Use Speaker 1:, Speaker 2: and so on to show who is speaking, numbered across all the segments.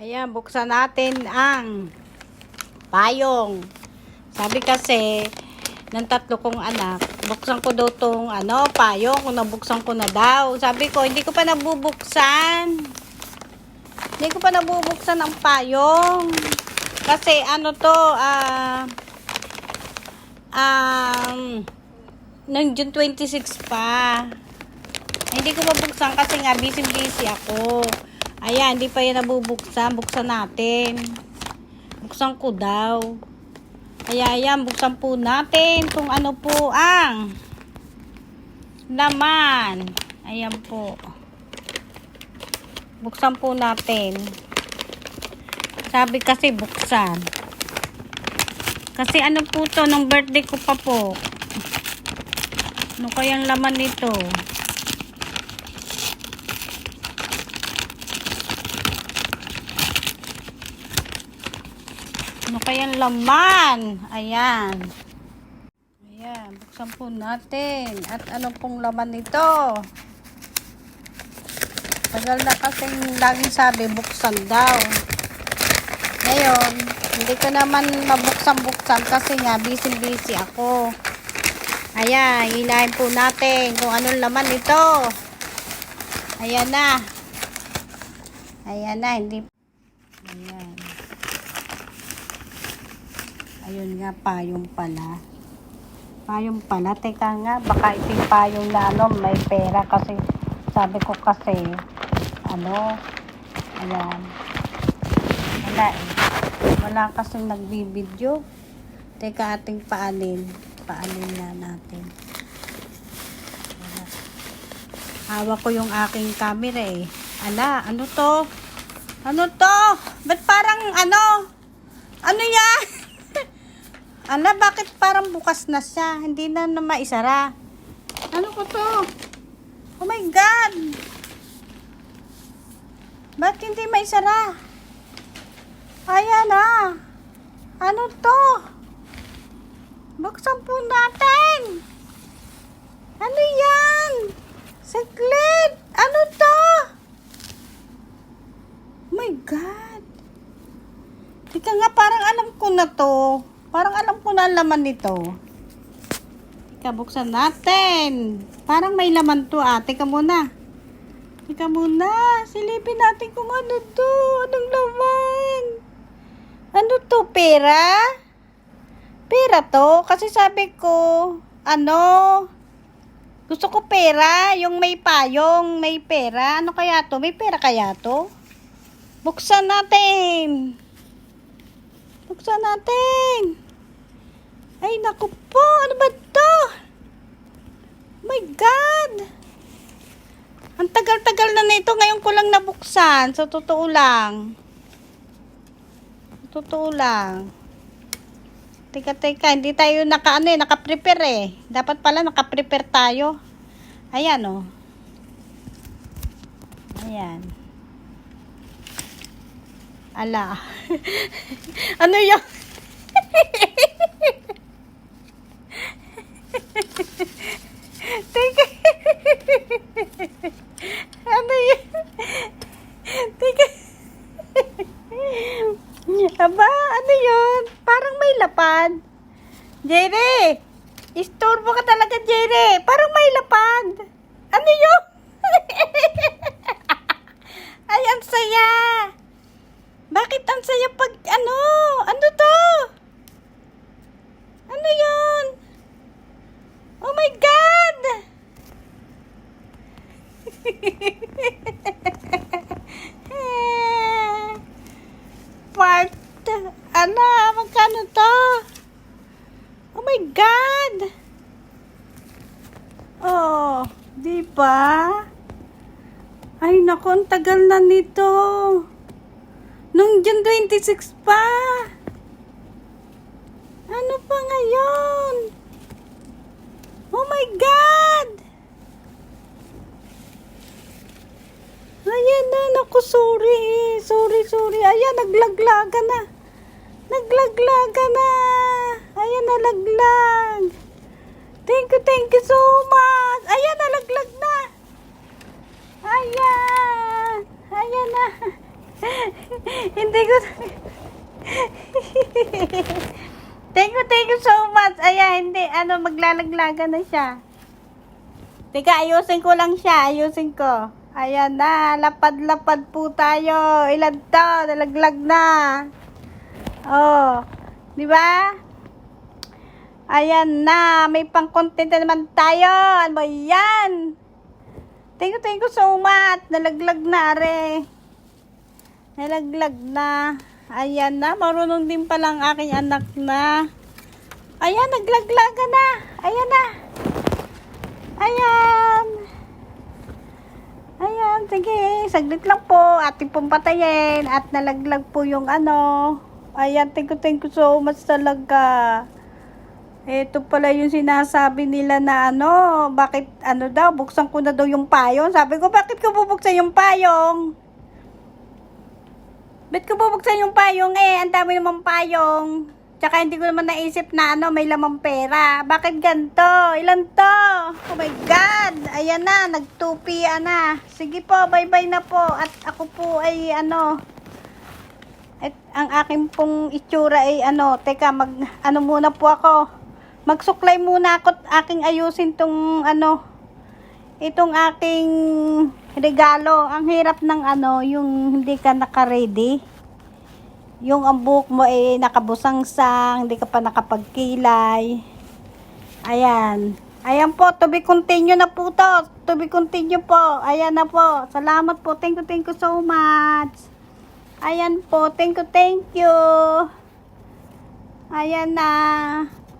Speaker 1: Ayan, buksan natin ang payong. Sabi kasi, ng tatlo kong anak, buksan ko daw tong ano, payong, kung nabuksan ko na daw. Sabi ko, hindi ko pa nabubuksan. Hindi ko pa nabubuksan ang payong. Kasi ano to, ah, um, ng June 26 pa. Hindi ko mabuksan kasi nga busy-busy ako. Ayan, hindi pa yan nabubuksan. Buksan natin. Buksan ko daw. Kaya ayan, buksan po natin kung ano po ang laman. Ayan po. Buksan po natin. Sabi kasi buksan. Kasi ano po to, nung birthday ko pa po. Ano kayang laman nito? Ano kayang laman? Ayan. Ayan, buksan po natin. At ano pong laman nito? Tagal na kasing laging sabi, buksan daw. Ngayon, hindi ko naman mabuksan-buksan kasi nga busy-busy ako. Ayan, hilahin po natin kung anong laman nito. Ayan na. Ayan na, hindi. Ayan. Ayun nga, payong pala. Payong pala. Teka nga, baka ito yung payong na ano, may pera kasi sabi ko kasi, ano, ayan. Wala eh. Wala kasing nagbibideo. Teka, ating paanin. Paanin na natin. Wala. Hawak ko yung aking camera eh. Ala, ano to? Ano to? Ba't parang ano? Ano yan? Ala, bakit parang bukas na siya? Hindi na na maisara. Ano ko to? Oh my God! Ba't hindi maisara? Ayan na. Ano to? Buksan po natin. Ano yan? Saglit. Ano to? Oh my God. Tika nga, parang alam ko na to. Parang alam ko na ang laman nito. Tika, buksan natin. Parang may laman to ah. Tika muna. Tika muna. Silipin natin kung ano to. Anong laman? Ano to? Pera? Pera to? Kasi sabi ko, ano? Gusto ko pera. Yung may payong, may pera. Ano kaya to? May pera kaya to? Buksan natin. Buksan natin. Ay, naku po. Ano ba to? Oh my God. Ang tagal-tagal na nito. Ngayon ko lang nabuksan. Sa totoo lang. Sa totoo lang. Teka, teka. Hindi tayo naka, ano, eh, naka-prepare eh. Dapat pala naka-prepare tayo. Ayan, oh. Ayan. Ala. ano yun? Teka. ano yun? Teka. Aba, ano yun? Parang may lapad. Jere! Istorbo ka talaga, Jere. Parang may lapad. Ano yun? Ay, ang saya. Bakit ang saya pag ano? Ano to? Ano yun? Oh my God! Part. Ano? Magkano to? Oh my God! Oh, di ba? Ay, naku, ang tagal na nito. Nung June 26 pa. Ano pa ngayon? Oh my God! Ayan na, naku, sorry. Sorry, sorry. Ayan, naglaglaga na. Naglaglaga na. Ayan, nalaglag. Thank you, thank you so much. Ayan, nalaglag na. Ayan. Ayan na. Hindi ko... thank you, thank you so much. Ayan, hindi. Ano, maglalaglaga na siya. Teka, ayusin ko lang siya. Ayusin ko. Ayan na. Lapad-lapad po tayo. Ilan to? Nalaglag na. Oh. Di ba? Ayan na. May pang-content na naman tayo. Ano ba yan? Thank you, thank you so much. Nalaglag na, are. Nalaglag na. Ayan na. Marunong din palang aking anak na. Ayan, naglaglaga na. Ayan na. Ayan. Ayan, sige. Saglit lang po. Ating pong patayin. At nalaglag po yung ano. Ayan, thank you, thank you so much talaga. Ito pala yung sinasabi nila na ano, bakit ano daw, buksan ko na daw yung payong. Sabi ko, bakit ko bubuksan yung payong? Ba't ko bubuksan yung payong eh? Ang dami namang payong. Tsaka hindi ko naman naisip na ano, may lamang pera. Bakit ganito? Ilan to? Oh my God! Ayan na, nagtupi na. Sige po, bye-bye na po. At ako po ay ano, at ang aking pong itsura ay ano, teka, mag, ano muna po ako. Magsuklay muna ako at aking ayusin tong ano, itong aking regalo. Ang hirap ng ano, yung hindi ka naka-ready. Yung ang buhok mo ay nakabusangsang, hindi ka pa nakapagkilay. Ayan. Ayan po, to be continue na po to. To be continue po. Ayan na po. Salamat po. Thank you, thank you so much. Ayan po. Thank you, thank you. Ayan na.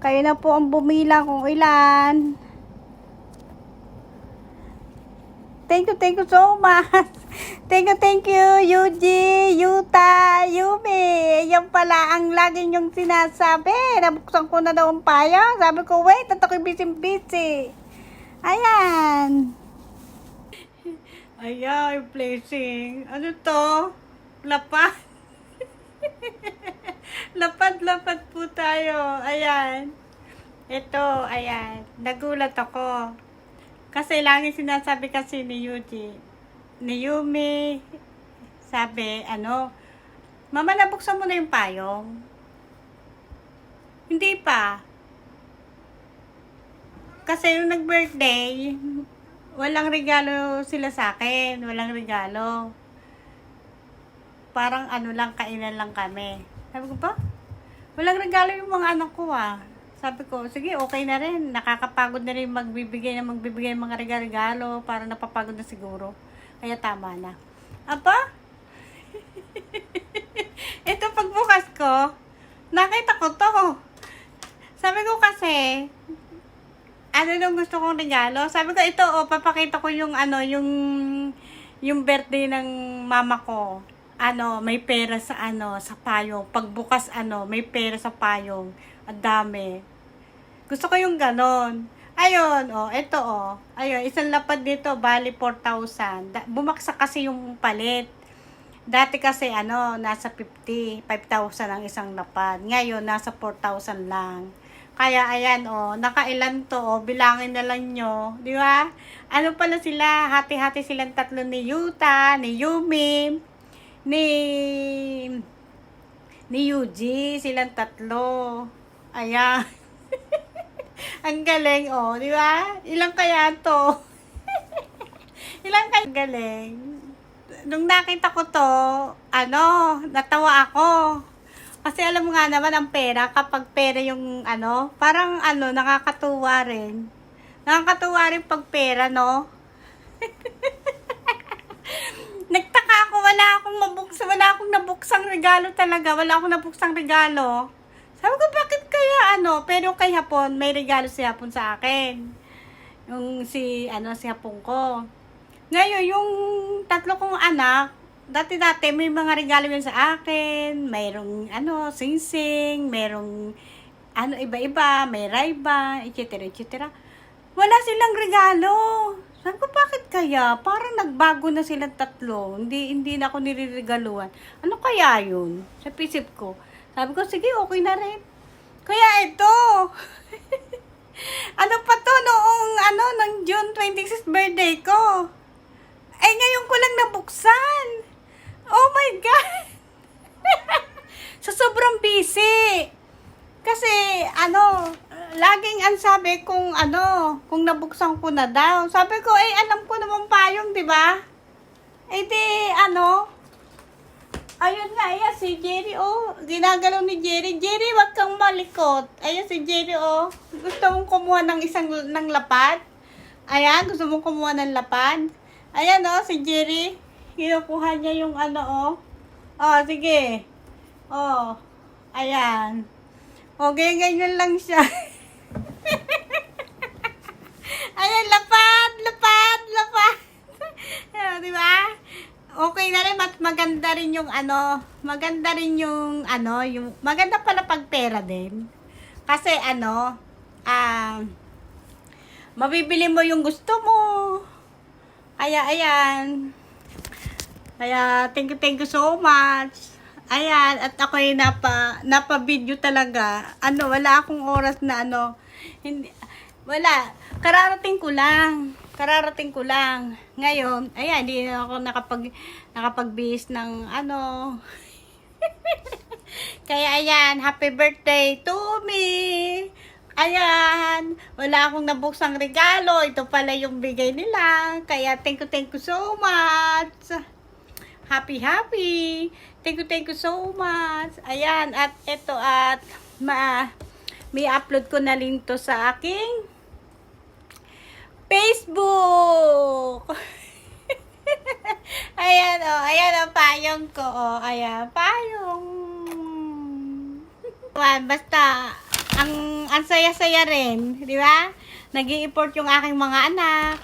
Speaker 1: Kayo na po ang bumila kung ilan. Thank you, thank you so much. Thank you, thank you, Yuji, Yuta, Yumi. Yan pala ang lagi niyong sinasabi. Nabuksan ko na daw ang payong. Sabi ko, wait, at ako'y busy-busy. Ayan. Ayan, blessing. Ano to? Lapad. Lapad-lapad po tayo. Ayan. Ito, ayan. Nagulat ako. Kasi lagi sinasabi kasi ni Yuji, ni Yumi, sabi, ano, Mama, nabuksan mo na yung payong? Hindi pa. Kasi yung nag-birthday, walang regalo sila sa akin. Walang regalo. Parang ano lang, kainan lang kami. Sabi ko pa, walang regalo yung mga anak ko ah. Sabi ko, sige, okay na rin. Nakakapagod na rin magbibigay na magbibigay ng mga regalo para napapagod na siguro. Kaya tama na. Apa? Ito pagbukas ko, nakita ko to. Sabi ko kasi, ano nung gusto kong regalo? Sabi ko, ito, oh, papakita ko yung, ano, yung, yung birthday ng mama ko. Ano, may pera sa, ano, sa payong. Pagbukas, ano, may pera sa payong. Ang dami. Gusto ko yung ganon. Ayun, oh, ito, oh. Ayun, isang lapad dito, bali 4,000. Da- Bumaksak kasi yung palit. Dati kasi, ano, nasa 50, 5,000 ang isang lapad. Ngayon, nasa 4,000 lang. Kaya, ayan, oh, nakailan to, oh, bilangin na lang nyo. Di ba? Ano pala sila? Hati-hati silang tatlo ni Yuta, ni Yumi, ni ni Yuji, silang tatlo. Ayan. Ang galing, oh, di ba? Ilang kaya to? Ilang kaya galing? Nung nakita ko to, ano, natawa ako. Kasi alam mo nga naman ang pera, kapag pera yung ano, parang ano, nakakatuwa rin. Nakakatuwa rin pag pera, no? Nagtaka ako, wala akong mabuksan, wala akong nabuksang regalo talaga, wala akong nabuksang regalo. Sabi ko, bakit ano? Pero kay Hapon, may regalo si Hapon sa akin. Yung si, ano, si Hapon ko. Ngayon, yung tatlo kong anak, dati-dati may mga regalo yun sa akin. Mayroong, ano, sing-sing, mayroong, ano, iba-iba, may rayban, etc. etc. Wala silang regalo. Sabi ko, bakit kaya? Parang nagbago na silang tatlo. Hindi, hindi na ako niriregaluhan. Ano kaya yun? Sa pisip ko. Sabi ko, sige, okay na rin. Kaya ito. ano pa to noong, ano, ng June 26 birthday ko. Ay, ngayon ko lang nabuksan. Oh my God! sa sobrang busy. Kasi, ano, laging ang sabi kung ano, kung nabuksan ko na daw. Sabi ko, eh, alam ko naman payong, di ba? Eh, di, ano, ayun nga, ayan, si Jerry, oh, ginagalaw ni Jerry. Jerry, wag kang malikot. Ayan, si Jerry, oh, gusto mong kumuha ng isang, ng lapad? Ayan, gusto mong kumuha ng lapad? Ayan, oh, si Jerry, kinukuha niya yung ano, oh. Oh, sige. Oh, ayan. O, ganyan-ganyan lang siya. Ayan, lapad, lapad, lapad. Ayan, di ba? Okay na rin, mat maganda rin yung ano, maganda rin yung ano, yung, maganda pala pag pera din. Kasi ano, ah, mabibili mo yung gusto mo. Kaya, ayan. Kaya, thank you, thank you so much. Ayan, at ako ay napa, napa-video talaga. Ano, wala akong oras na ano. Hindi, wala. Kararating ko lang. Kararating ko lang. Ngayon, ayan, hindi ako nakapag, nakapag-base ng ano. Kaya ayan, happy birthday to me. Ayan, wala akong nabuksang regalo. Ito pala yung bigay nila. Kaya thank you, thank you so much. Happy, happy. Thank you, thank you so much. Ayan, at ito at ma may upload ko na rin to sa aking Facebook. ayan oh, ayan ang payong ko oh. Ayan, payong. Basta ang ang saya-saya rin, di ba? nag import yung aking mga anak.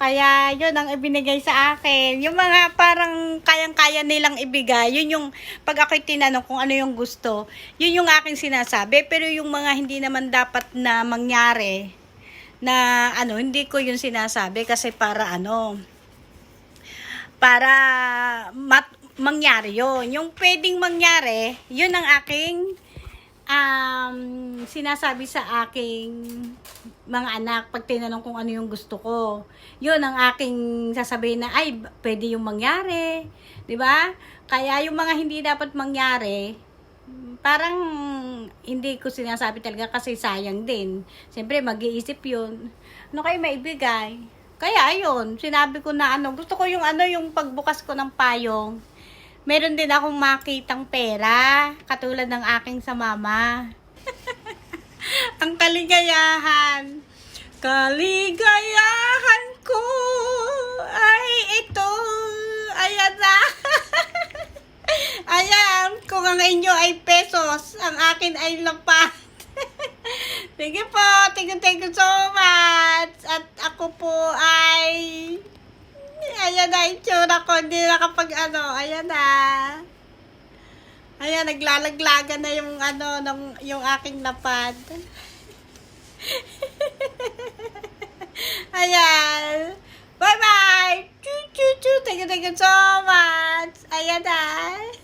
Speaker 1: Kaya yun ang ibinigay sa akin. Yung mga parang kayang-kaya nilang ibigay, yun yung pag ako'y tinanong kung ano yung gusto, yun yung aking sinasabi. Pero yung mga hindi naman dapat na mangyari, na ano, hindi ko yun sinasabi kasi para ano, para mat, mangyari yun. Yung pwedeng mangyari, yun ang aking um, sinasabi sa aking mga anak pag tinanong kung ano yung gusto ko. Yun ang aking sasabihin na, ay, pwede yung mangyari. ba? Kaya yung mga hindi dapat mangyari, parang hindi ko sinasabi talaga kasi sayang din. Siyempre, mag-iisip yun. Ano kayo maibigay? Kaya ayun, sinabi ko na ano, gusto ko yung ano, yung pagbukas ko ng payong, meron din akong makitang pera, katulad ng aking sa mama. Ang kaligayahan. Kaligayahan ko ay ito. Ayan na. Ayan, kung ang inyo ay pesos, ang akin ay lapat. thank you po. Thank you, thank you so much. At ako po ay Ayan na, itsura ko. Hindi nakapag ano. Ayan na. Ayan, naglalaglagan na yung ano, ng, yung aking lapad. Ayan. Bye-bye. Thank you, thank you so much. Ayan na.